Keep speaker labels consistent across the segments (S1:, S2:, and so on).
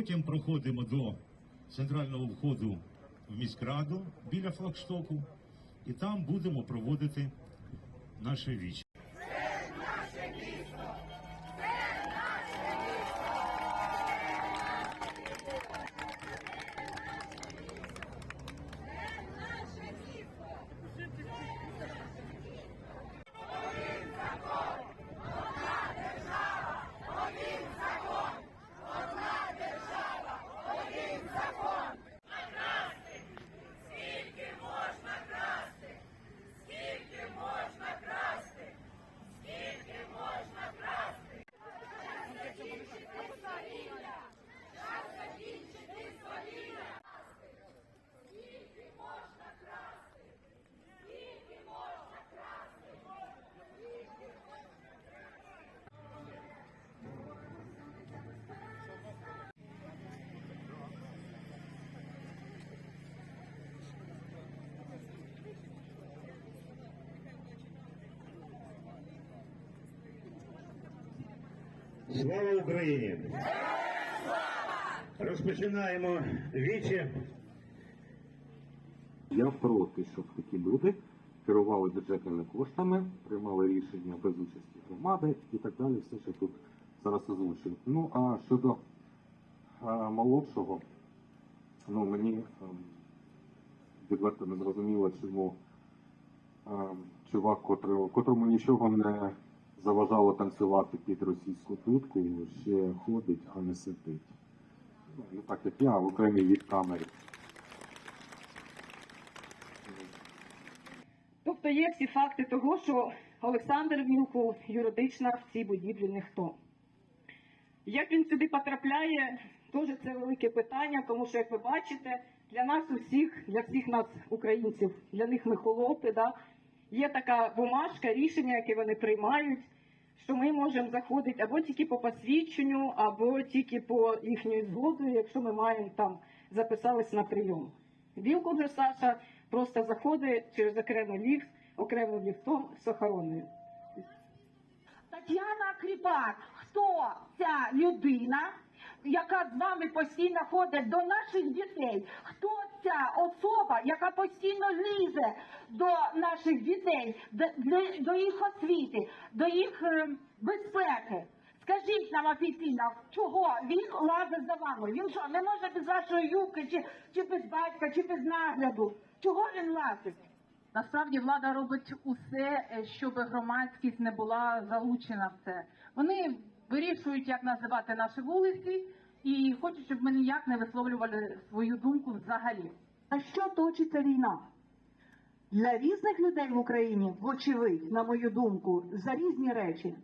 S1: Потім проходимо до центрального входу в міськраду біля флагштоку, і там будемо проводити наше віч.
S2: Слава Україні! Розпочинаємо вічі.
S3: Я проти, щоб такі люди керували бюджетними коштами, приймали рішення без участі громади і так далі. Все, що тут зараз озвучив. Ну а щодо а, молодшого, ну мені ем, відверто не зрозуміло, чому ем, чувак, котрого, котрому нічого не заважало танцювати під російську дудку, ще ходить, а не сидить. Ну, так як я, в окремій від камері.
S4: Тобто є всі факти того, що Олександр Вілкул юридично в цій будівлі ніхто. Як він сюди потрапляє, теж це велике питання, тому що, як ви бачите, для нас усіх, для всіх нас, українців, для них ми холопи, да? є така бумажка, рішення, яке вони приймають, що ми можемо заходити або тільки по посвідченню, або тільки по їхньої згодою, якщо ми маємо там записались на прийом. Білку же Саша просто заходить через окремий ліфт, окремим ліфтом з охороною.
S5: Тетяна Кріпак, хто ця людина, яка з вами постійно ходить до наших дітей? Хто ця особа, яка постійно лізе до наших дітей, до їх освіти, до їх е, безпеки? Скажіть нам офіційно, чого він лазить за вами? Він що, не може без вашої юбки, чи, чи без батька, чи без нагляду? Чого він лазить?
S6: Насправді влада робить усе, е, щоб громадськість не була залучена в це. Вони вирішують, як називати наші вулиці, і хочуть, щоб ми ніяк не висловлювали свою думку взагалі.
S5: На що точиться війна? Для різних людей в Україні, вочевидь, на мою думку, за різні речі.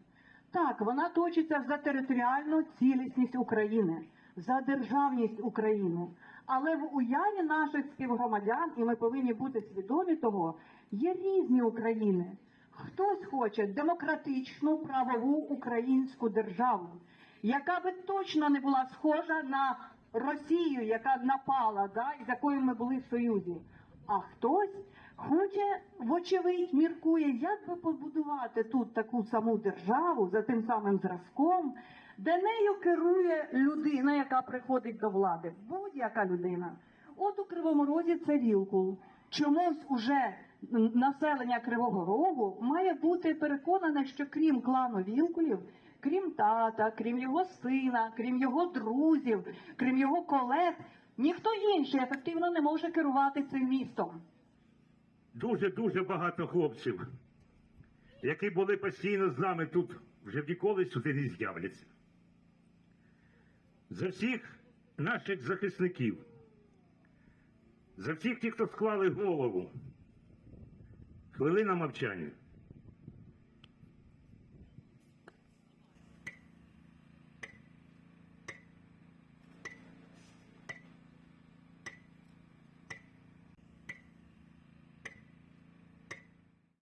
S5: Так, вона точиться за територіальну цілісність України, за державність України. Але в уяві наших співгромадян, і ми повинні бути свідомі того, є різні України. Хтось хоче демократичну правову українську державу, яка би точно не була схожа на Росію, яка напала, да, і з якою ми були в Союзі. А хтось хоче, вочевидь, міркує, як би побудувати тут таку саму державу за тим самим зразком, де нею керує людина, яка приходить до влади. Будь-яка людина. От у Кривому Розі це Вілкул. Чомусь уже населення Кривого Рогу має бути переконане, що крім клану Вілкулів, крім тата, крім його сина, крім його друзів, крім його колег, ніхто інший ефективно не може керувати цим містом.
S2: Дуже-дуже багато хлопців, які були постійно з нами тут, вже ніколи сюди не з'являться. За всіх наших захисників, за всіх тих, хто склали голову, хвилина мовчання.